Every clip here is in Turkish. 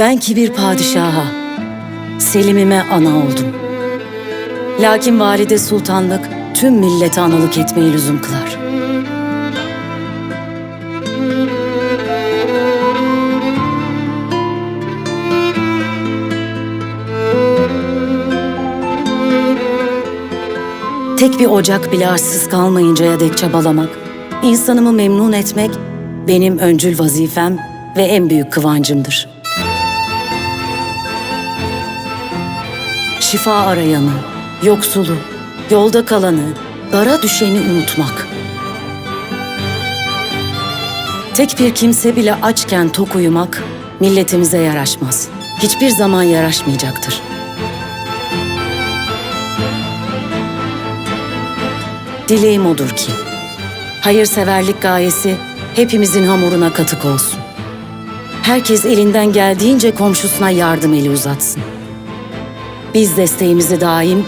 Ben ki bir padişaha, Selim'ime ana oldum. Lakin valide sultanlık tüm millete analık etmeyi lüzum kılar. Tek bir ocak bile açsız kalmayıncaya dek çabalamak, insanımı memnun etmek benim öncül vazifem ve en büyük kıvancımdır. Şifa arayanı, yoksulu, yolda kalanı, dara düşeni unutmak. Tek bir kimse bile açken tok uyumak milletimize yaraşmaz. Hiçbir zaman yaraşmayacaktır. Dileğim odur ki, hayırseverlik gayesi hepimizin hamuruna katık olsun. Herkes elinden geldiğince komşusuna yardım eli uzatsın. Biz desteğimizi daim,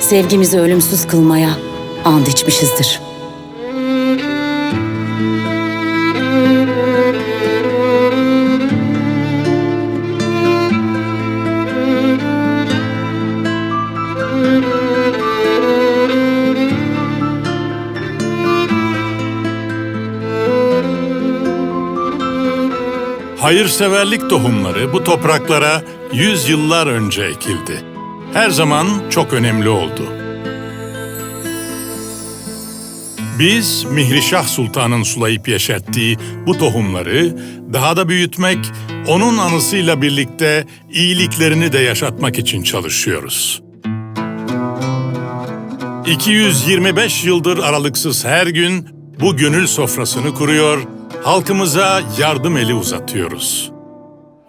sevgimizi ölümsüz kılmaya and içmişizdir. Hayırseverlik tohumları bu topraklara yüz yıllar önce ekildi. Her zaman çok önemli oldu. Biz Mihrişah Sultan'ın sulayıp yeşerttiği bu tohumları daha da büyütmek, onun anısıyla birlikte iyiliklerini de yaşatmak için çalışıyoruz. 225 yıldır aralıksız her gün bu gönül sofrasını kuruyor, halkımıza yardım eli uzatıyoruz.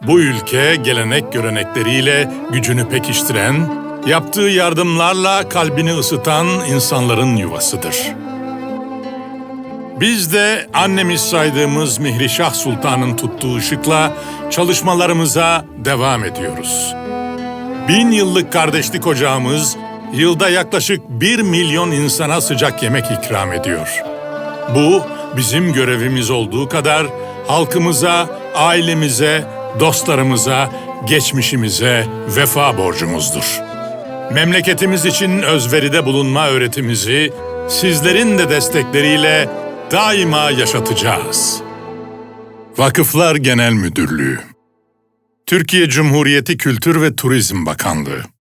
Bu ülke gelenek görenekleriyle gücünü pekiştiren, yaptığı yardımlarla kalbini ısıtan insanların yuvasıdır. Biz de annemiz saydığımız Mihrişah Sultan'ın tuttuğu ışıkla çalışmalarımıza devam ediyoruz. Bin yıllık kardeşlik ocağımız yılda yaklaşık bir milyon insana sıcak yemek ikram ediyor. Bu bizim görevimiz olduğu kadar halkımıza, ailemize, dostlarımıza, geçmişimize vefa borcumuzdur. Memleketimiz için özveride bulunma öğretimizi sizlerin de destekleriyle daima yaşatacağız. Vakıflar Genel Müdürlüğü Türkiye Cumhuriyeti Kültür ve Turizm Bakanlığı